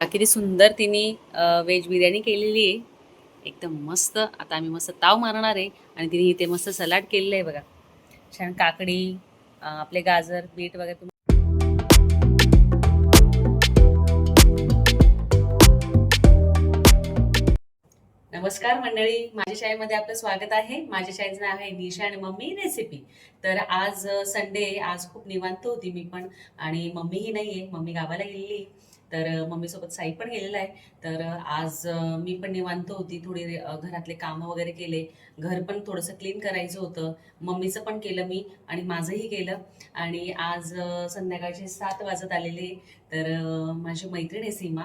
किती सुंदर तिने व्हेज बिर्याणी केलेली आहे. एकदम मस्त. आता आम्ही मस्त ताव मारणार आहे आणि तिने इथे मस्त सलाड केलेलं आहे बघा. छान काकडी आपले गाजर बीट वगैरे तुम्ही नमस्कार मंडळी. माझ्या शाळेमध्ये आपलं स्वागत आहे. माझ्या शाळेचं नाव आहे निशा आणि मम्मी रेसिपी. तर आज संडे आज खूप निवांत होती मी पण. आणि मम्मीही नाही आहे मम्मी गावाला गेलेली तर मम्मीसोबत साई पण गेलेला आहे. तर आज मी पण निवांत होती. थोडी घरातले कामं वगैरे केले. घर पण थोडंसं क्लीन करायचं होतं. मम्मीचं पण केलं मी आणि माझंही केलं. आणि आज संध्याकाळचे सात वाजत आलेले. तर माझी मैत्रीण आहे सीमा.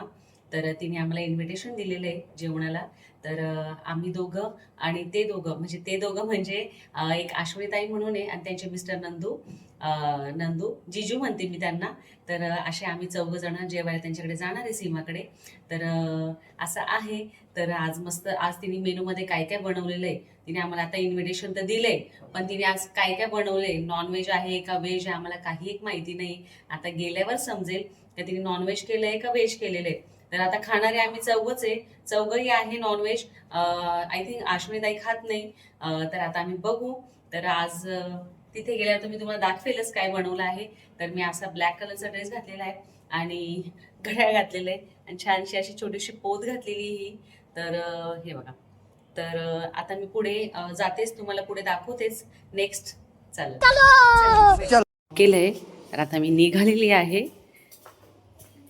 तर तिने आम्हाला इन्व्हिटेशन दिलेलं आहे जेवणाला. तर आम्ही दोघं आणि ते दोघं म्हणजे ते दोघं म्हणजे एक आश्वनीताई म्हणून आहे आणि त्यांचे मिस्टर नंदू नंदू जिजू म्हणते मी त्यांना. तर असे आम्ही चौघ जण जेवायला त्यांच्याकडे जाणार आहे सीमाकडे. तर असं आहे. तर आज मस्त आज तिने मेनूमध्ये काय काय बनवलेलं आहे तिने आम्हाला आता इन्व्हिटेशन तर दिलंय पण तिने आज काय काय बनवलंय नॉनव्हेज आहे का व्हेज आहे आम्हाला काही एक माहिती नाही. आता गेल्यावर समजेल का तिने नॉनव्हेज केलंय का व्हेज केलेलं आहे. तर आता खाणारे आम्ही चौघच आहे. चौघही आहे नॉनव्हेज आय थिंक आश्विनीताई खात नाही. तर आता आम्ही बघू. तर आज तिथे गेल्यावर तुम्ही तुम्हाला दाखवेलच काय बनवलं आहे. तर मी असा ब्लॅक कलरचा ड्रेस घातलेला आहे आणि घड्याळ घातलेलं आहे. आणि छानशी अशी छोटीशी पोत घातलेली ही. तर हे बघा. तर आता मी पुढे जातेच. तुम्हाला पुढे दाखवतेच. नेक्स्ट चालेल केलंय. तर आता मी निघालेली आहे.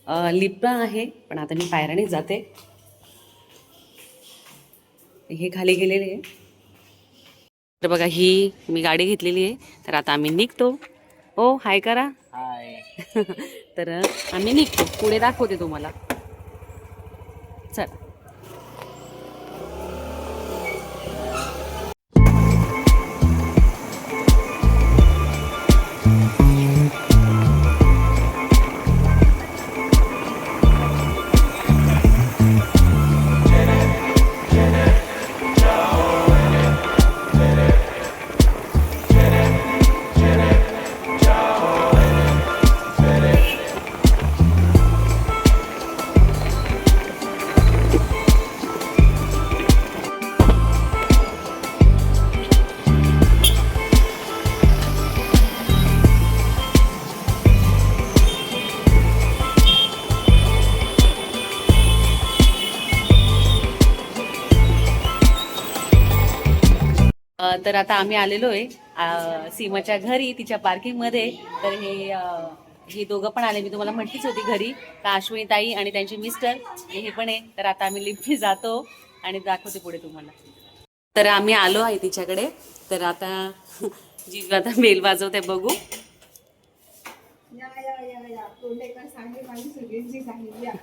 लिप्रा आहे पण आता मी पायऱ्याने जाते. हे खाली गेलेले आहे. तर बघा ही मी गाडी घेतलेली आहे. तर आता आम्ही निघतो. हो हाय करा. हाय. तर आम्ही निघतो. पुढे दाखवते तुम्हाला. चल. तर आता आम्ही आलेलो आहे सीमाच्या घरी तिच्या पार्किंगमध्ये. तर हे हे दोघं पण आले. मी तुम्हाला म्हटलीच होती घरी का अश्विनीताई आणि त्यांचे मिस्टर. हे पण आहे. तर आता आम्ही लिफ्टने जातो आणि दाखवते पुढे तुम्हाला. तर आम्ही आलो आहे तिच्याकडे. तर आता जीजू आता बेल वाजवते बघू या या या या तोंडेकर सांगे माझी सगळ्यांची सांगितली आहे.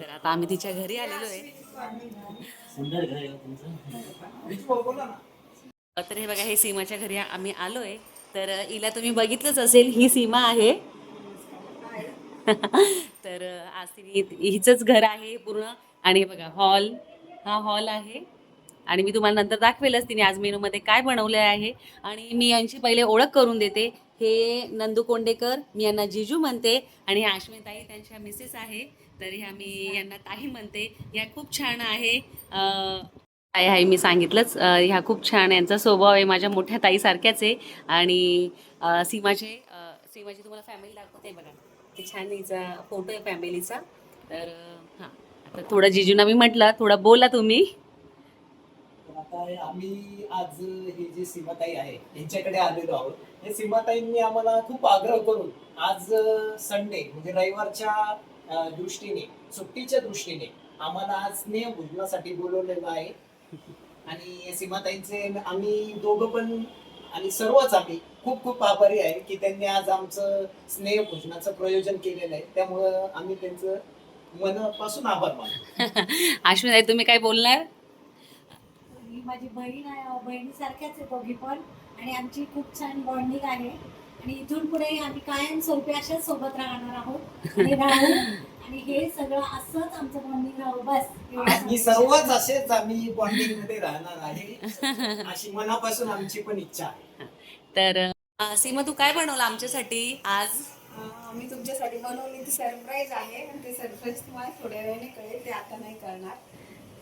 तर आता आम्ही तिच्या घरी आलेलो आहे. तर हे बघा हे सीमाच्या घरी आम्ही आलो आहे तर हिला तुम्ही बघितलंच असेल ही सीमा आहे. तर आज तिने हिचंच घर आहे पूर्ण. आणि बघा हॉल. हा हॉल आहे. आणि मी तुम्हाला नंतर दाखवेलच तिने आज मेनूमध्ये काय बनवलं आहे. आणि मी यांची पहिले ओळख करून देते. हे नंदू कोंडेकर मी यांना जिजू म्हणते आणि ह्या अश्विताई त्यांच्या मिसेस आहे. तर ह्या मी यांना ताई म्हणते. ह्या खूप छान आहे. अं, ताई आहे मी सांगितलंच ह्या खूप छान यांचा स्वभाव आहे. माझ्या मोठ्या ताईसारख्याच आहे. आणि अं, सीमाचे सीमाची तुम्हाला फॅमिली दाखवते बघा. ते छान हिचा फोटो आहे फॅमिलीचा तर हा हां. आता थोडं जिजूना मी म्हटलं थोडं बोला तुम्ही. आता आम्ही आज हे जे सीमाताई आहे यांच्याकडे आलेलो आहोत. हे सीमाताईंनी आम्हाला खूप आग्रह करून आज संडे म्हणजे रविवारच्या दृष्टीने सुट्टीच्या दृष्टीने आम्हाला आज स्नेह भोजनासाठी बोलवलेलं आहे. आणि सीमाताईंचे आम्ही दोघं पण आणि सर्वच आम्ही खूप खूप आभारी आहे की त्यांनी आज आमचं स्नेह भोजनाचं प्रयोजन केलेलं आहे. त्यामुळं आम्ही त्यांचं मनापासून आभार मानतो. अश्विन तुम्ही काय बोलणार? माझी बहीण आहे बहिणीसारख्याच आहे दोघी पण. आणि आमची खूप छान बॉन्डिंग आहे. आणि इथून पुढे आम्ही कायम स्वरूपी अशाच सोबत राहणार आहोत. आणि राहू. आणि हे सगळं असंच आमचं बॉन्डिंग राहू. बस. आम्ही सर्वच असेच आम्ही बॉन्डिंगमध्ये राहणार आहे. अशी मनापासून आमची पण इच्छा आहे. तर अं, सीमा तू काय बनवलं आमच्यासाठी आज? आम्ही तुमच्यासाठी बनवली ती सरप्राईज आहे. आणि ते सरप्राईज तुम्हाला थोड्या वेळाने कळेल ते आता नाही करणार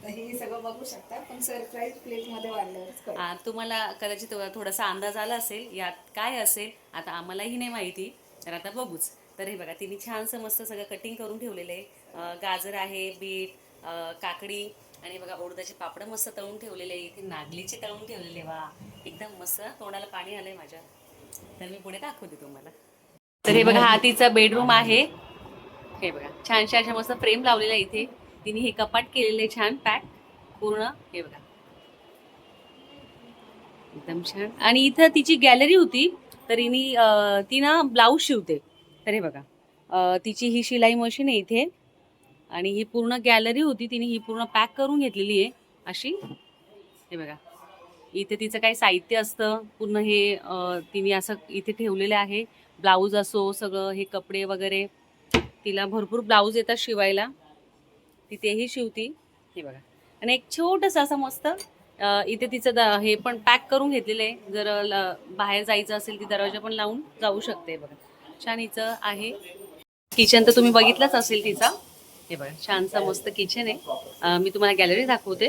हे सगळं बघू शकता पण सरप्राईज प्लेटमध्ये तुम्हाला कदाचित थोडासा अंदाज आला असेल यात काय असेल आता आम्हालाही नाही माहिती तर आता बघूच. तर हे बघा तिने छानसं मस्त सगळं कटिंग करून ठेवलेलं आहे. गाजर आहे बीट काकडी आणि बघा उडदाचे पापड मस्त तळून ठेवलेले इथे नागलीचे तळून ठेवलेले वा एकदम मस्त तोंडाला पाणी आलंय माझ्या. तर मी पुढे दाखवते तुम्हाला. तर हे बघा हा तिचा बेडरूम आहे. हे बघा छानशा अशा मस्त फ्रेम लावलेला आहे इथे. तिने हे कपाट केलेले आहे छान पॅक. पूर्ण हे बघा. एकदम छान. आणि इथं तिची गॅलरी होती तर हिनी ती ना ब्लाऊज शिवते. तर हे बघा तिची ही शिलाई मशीन आहे इथे. आणि ही पूर्ण गॅलरी होती तिने ही पूर्ण पॅक करून घेतलेली आहे अशी. हे बघा इथे तिचं काही साहित्य असतं पूर्ण हे तिने असं इथे ठेवलेलं आहे. ब्लाऊज असो सगळं हे कपडे वगैरे. तिला भरपूर ब्लाऊज येतात शिवायला. तिथेही शिवती. हे बघा. आणि एक छोटंसं असं मस्त इथे तिचं हे पण पॅक करून घेतलेलं आहे. जर बाहेर जायचं असेल ती दरवाजा पण लावून जाऊ शकते बघा. छान हिचं आहे. किचन तर तुम्ही बघितलंच असेल तिचा. हे बघा छानसा मस्त किचन आहे. मी तुम्हाला गॅलरी दाखवते.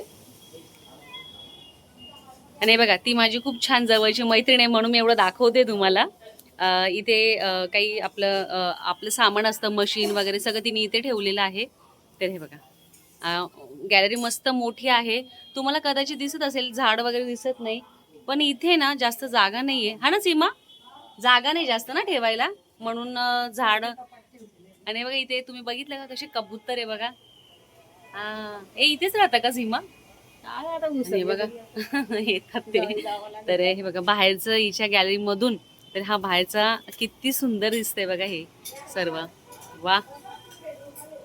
आणि बघा ती माझी खूप छान जवळची मैत्रीण आहे म्हणून मी एवढं दाखवते तुम्हाला. इथे काही आपलं आपलं सामान असतं मशीन वगैरे सगळं तिने इथे ठेवलेलं आहे. तर हे बघा. गॅलरी मस्त मोठी आहे. तुम्हाला कदाचित दिसत असेल झाड वगैरे दिसत नाही. पण इथे ना जास्त जागा नाहीये. हा ना सीमा? जागा नाही जास्त ना ठेवायला? म्हणून झाड. आणि बघा इथे तुम्ही बघितलं का कसे कबूतर आहे बघा? ए इथेच राहता का सीमा? हे बघा. येतात ते. तर हे बघा बाहेरचं हिच्या गॅलरी मधून तर हा बाहेरचा किती सुंदर दिसतंय बघा हे सर्व. वा.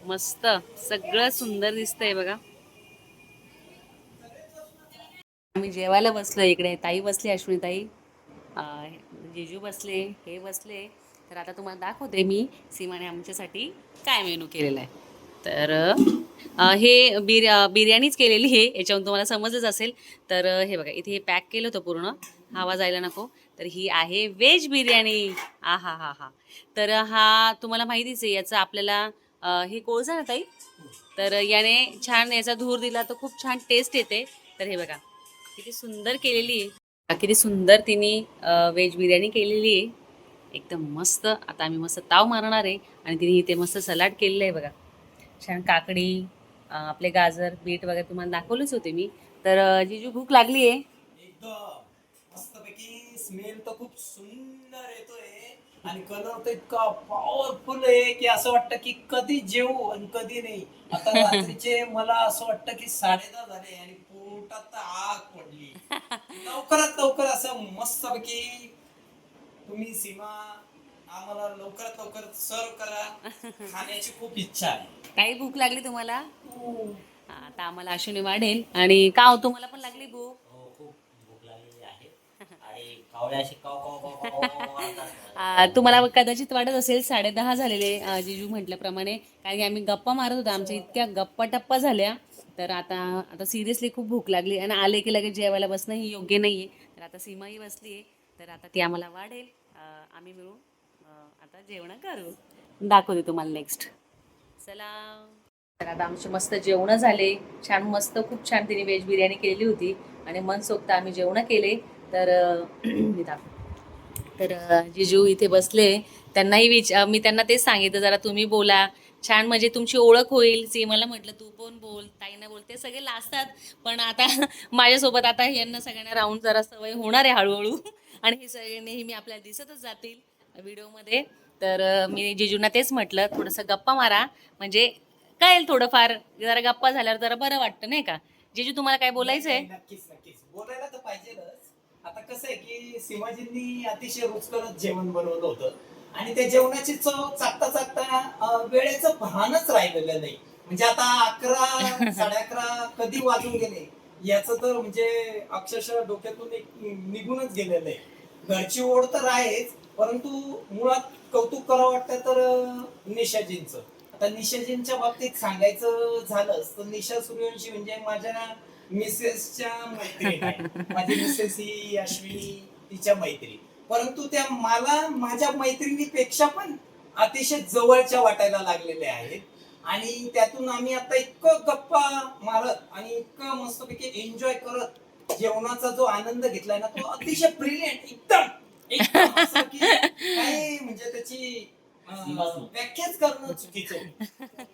मस्त सगळं सुंदर दिसतंय बघा. आम्ही जेवायला बसलो इकडे ताई बसली अश्विनीताई. जेजू बसले हे बसले. तर आता तुम्हाला दाखवते मी सीमाने आमच्यासाठी काय मेनू केलेला आहे. तर हे बिर बिर्याणीच केलेली आहे. याच्यावरून तुम्हाला समजच असेल. तर हे बघा इथे हे पॅक केलं होतं पूर्ण. हवा जायला नको. तर ही आहे व्हेज बिर्याणी. आ हा हा हा. तर हा तुम्हाला माहितीच आहे याचं आपल्याला हे कोळसा ना ताई? तर याने छान याचा धूर दिला तर खूप छान टेस्ट येते. तर हे बघा किती सुंदर केलेली आहे. किती सुंदर तिने व्हेज बिर्याणी केलेली आहे. एकदम मस्त. आता आम्ही मस्त ताव मारणार आहे आणि तिने इथे मस्त सलाड केलेलं आहे बघा. छान काकडी आपले गाजर बीट वगैरे तुम्हाला दाखवलेच होते मी. तर अं, जिजू भूक लागली आहे. एकदम. मस्तपैकी स्मेल तर खूप सुंदर येतोय. आणि कलर तर इतका पॉवरफुल आहे की असं वाटतं की कधी जेवू आणि कधी नाही. आता रात्रीचे मला असं वाटतं की साडेदहा झाले आणि पोटात आग पडली. लवकरात लवकर असं मस्तपैकी तुम्ही सीमा आम्हाला लवकरात लवकर सर्व करा. खाण्याची खूप इच्छा आहे. काही भूक लागली तुम्हाला? हा, आता आम्हाला अश्विनी वाढेल. आणि का हो तुम्हाला पण लागली भूक हो खूप भूक लागलेली आहे आणि कावळ्या अशी काव काव काव काव काव काव करतात. आ, तुम्हाला कदाचित वाटत असेल साडेदहा झालेले आ, जिजू म्हटल्याप्रमाणे. कारण की आम्ही गप्पा मारत होतो आमच्या इतक्या गप्पा टप्पा झाल्या. तर आता आता सिरियसली खूप भूक लागली. आणि आले की लगेच जेवायला बसणं ही योग्य नाही आहे तर आता सीमाही बसली आहे तर आता ती आम्हाला वाढेल. आम्ही मिळून आता जेवण करू. दाखवते तुम्हाला नेक्स्ट चला. तर आता आमचे मस्त जेवणं झाले. छान मस्त खूप छान तिने व्हेज बिर्याणी केलेली होती. आणि मनसोक्त आम्ही जेवणं केले. तर मी दाखव. तर जिजू इथे बसले. त्यांनाही विच मी त्यांना तेच सांगितलं जरा तुम्ही बोला. छान म्हणजे तुमची ओळख होईल. सीमाला म्हटलं तू पण बोल ताईना बोल. ते सगळे लाजतात. पण आता माझ्यासोबत आता यांना सगळ्यांना राहून जरा सवय होणार आहे हळूहळू. आणि हे सगळे नेहमी आपल्याला दिसतच जातील व्हिडिओमध्ये. तर मी जिजूंना तेच म्हटलं थोडंसं गप्पा मारा. म्हणजे कळेल थोडंफार जरा गप्पा झाल्यावर जरा बरं वाटतं नाही का? जिजू तुम्हाला काय बोलायचं आहे आता कसं आहे की शिवाजींनी अतिशय रुचकर जेवण बनवलं होतं. आणि त्या जेवणाची चव चाकता चाकता वेळेचं भानच राहिलेलं नाही. म्हणजे आता अकरा साडे अकरा कधी वाजून गेले याचं तर म्हणजे अक्षरशः डोक्यातून एक निघूनच गेलेलं आहे. घरची ओढ तर आहेच परंतु मुळात कौतुक करावं वाटतं तर निशाजींचं. आता निशाजींच्या बाबतीत सांगायचं झालंच तर निशा सूर्यवंशी म्हणजे माझ्या मिसेसच्या मैत्रीण आहे माझी मिसेस ही अश्विनी तिच्या मैत्रीण परंतु त्या मला माझ्या मैत्रिणीपेक्षा पण अतिशय जवळच्या वाटायला लागलेल्या आहेत आणि त्यातून आम्ही आता इतकं गप्पा मारत आणि इतकं मस्तपैकी एन्जॉय करत जेवणाचा जो आनंद घेतलाय ना तो अतिशय ब्रिलियंट एकदम एकदम असं की काही म्हणजे त्याची अं. व्याख्याच करणं चुकीचं आहे.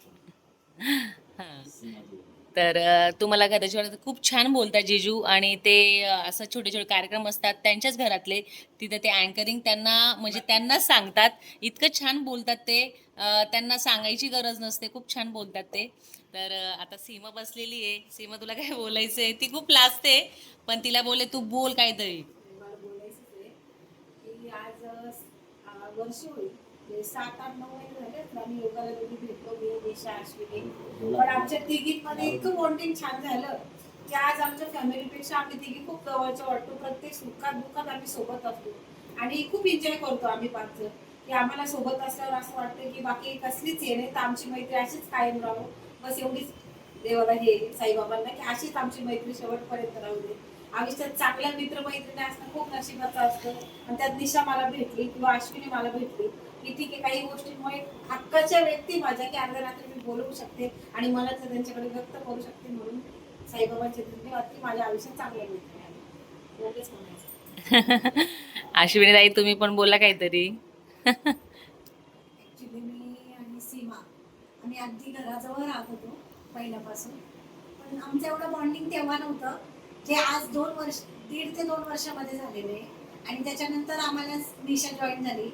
तर तुम्हाला घराच्या खूप छान बोलतात जिजू आणि ते असं छोटे छोटे कार्यक्रम असतात त्यांच्याच घरातले. तिथं ते अँकरिंग त्यांना म्हणजे त्यांनाच सांगतात. इतकं छान बोलतात ते. त्यांना सांगायची गरज नसते. खूप छान बोलतात ते. तर आता सीमा बसलेली आहे. सीमा तुला काय बोलायचं आहे ती खूप लाजते. पण तिला बोले तू बोल काहीतरी. म्हणजे सात आठ नऊ महिने झाले आम्ही योगाला दोघी भेटलो मी निशा अश्विनी. पण आमच्या तिघींमध्ये इतकं बॉन्डिंग छान झालं की आज आमच्या फॅमिलीपेक्षा आम्ही तिघी खूप जवळच्या वाटतो. प्रत्येक सुखात दुःखात आम्ही सोबत असतो. आणि खूप एन्जॉय करतो आम्ही पाच जण की आम्हाला सोबत असल्यावर असं वाटतं की बाकी कसलीच हे नाही तर आमची मैत्री अशीच कायम राहो. बस एवढीच देवाला हे साईबाबांना की अशीच आमची मैत्री शेवटपर्यंत राहू दे. आयुष्यात चांगल्या मित्र मैत्रिणी असणं खूप नशिबाचं असतं. आणि त्यात निशा मला भेटली किंवा अश्विनी मला भेटली. की ठीक आहे काही गोष्टींमुळे हक्काच्या व्यक्ती माझ्या की अर्ध्या रात्री मी बोलवू शकते आणि मला ते त्यांच्याकडे व्यक्त करू शकते म्हणून साईबाबांचे धन्यवाद की माझ्या आयुष्यात चांगल्या मैत्री आहे एवढेच म्हणायचं तुम्ही पण बोला काहीतरी. ऍक्च्युली मी आणि सीमा आम्ही अगदी घराजवळ राहत होतो पहिल्यापासून. पण आमचं एवढं बॉन्डिंग तेव्हा नव्हतं. जे आज दोन वर्ष दीड ते दोन वर्षामध्ये झालेलं आहे. आणि त्याच्यानंतर आम्हाला निशा जॉईन झाली.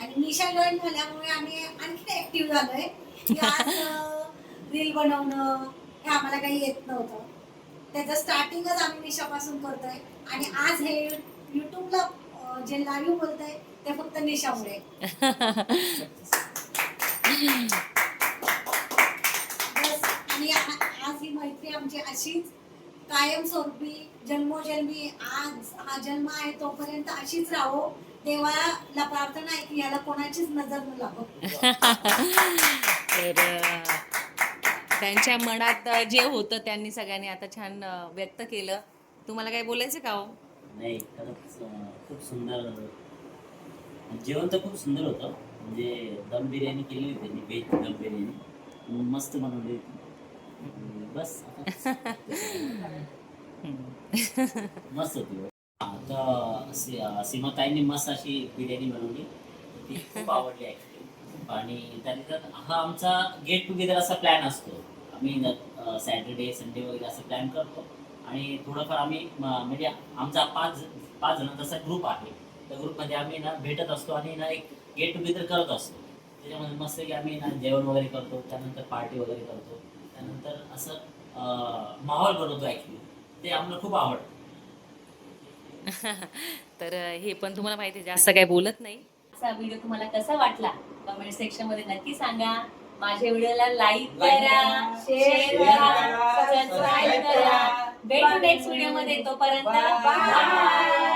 आणि निशा जॉईन झाल्यामुळे आम्ही आणखी ऍक्टिव्ह झालोय. की आज रील बनवणं हे आम्हाला काही येत नव्हतं. त्याचं स्टार्टिंगच आम्ही निशापासून करतोय. आणि आज हे युट्यूबला जे लाईव्ह बोलतंय ते फक्त निशामुळे. बस आणि आज ही मैत्री आमची अशीच. कायमस्वरूपी जन्मोजन्मी आज हा जन्म आहे तोपर्यंत अशीच राहो. देवाला प्रार्थना आहे की याला कोणाचीच नजर न लागो. त्यांच्या मनात जे होतं त्यांनी सगळ्यांनी आता छान व्यक्त केलं. तुम्हाला काय बोलायचं का हो? नाही खरंच खूप सुंदर जेवण तर खूप सुंदर होतं. म्हणजे दम बिर्याणी केली होती त्यांनी व्हेज दम बिर्याणी. मस्त बनवली होती. बस मस्त होती. आता सीमाताईंनी मस्त अशी बिर्याणी बनवली. ती खूप आवडली ॲक्च्युली आणि त्यानंतर हा आमचा गेट टुगेदर असा प्लॅन असतो. आम्ही सॅटर्डे संडे वगैरे असं प्लॅन करतो. आणि थोडंफार आम्ही म्हणजे आमचा पाच पाच जणांचा ग्रुप आहे. त्या ग्रुपमध्ये आम्ही ना भेटत असतो आणि ना एक गेट टुगेदर करत असतो. त्याच्यामध्ये मस्त की आम्ही ना जेवण वगैरे करतो. त्यानंतर पार्टी वगैरे करतो. त्यानंतर असं माहोल बनवतो ॲक्च्युली ते आम्हाला खूप आवडतं. तर हे पण तुम्हाला माहिती आहे, जास्त काय बोलत नाही. असा व्हिडिओ तुम्हाला कसा वाटला? कमेंट सेक्शनमध्ये नक्की सांगा. माझ्या व्हिडिओला लाईक करा शेअर करा सबस्क्राईब करा. भेटू नेक्स्ट व्हिडिओमध्ये. तोपर्यंत. बाय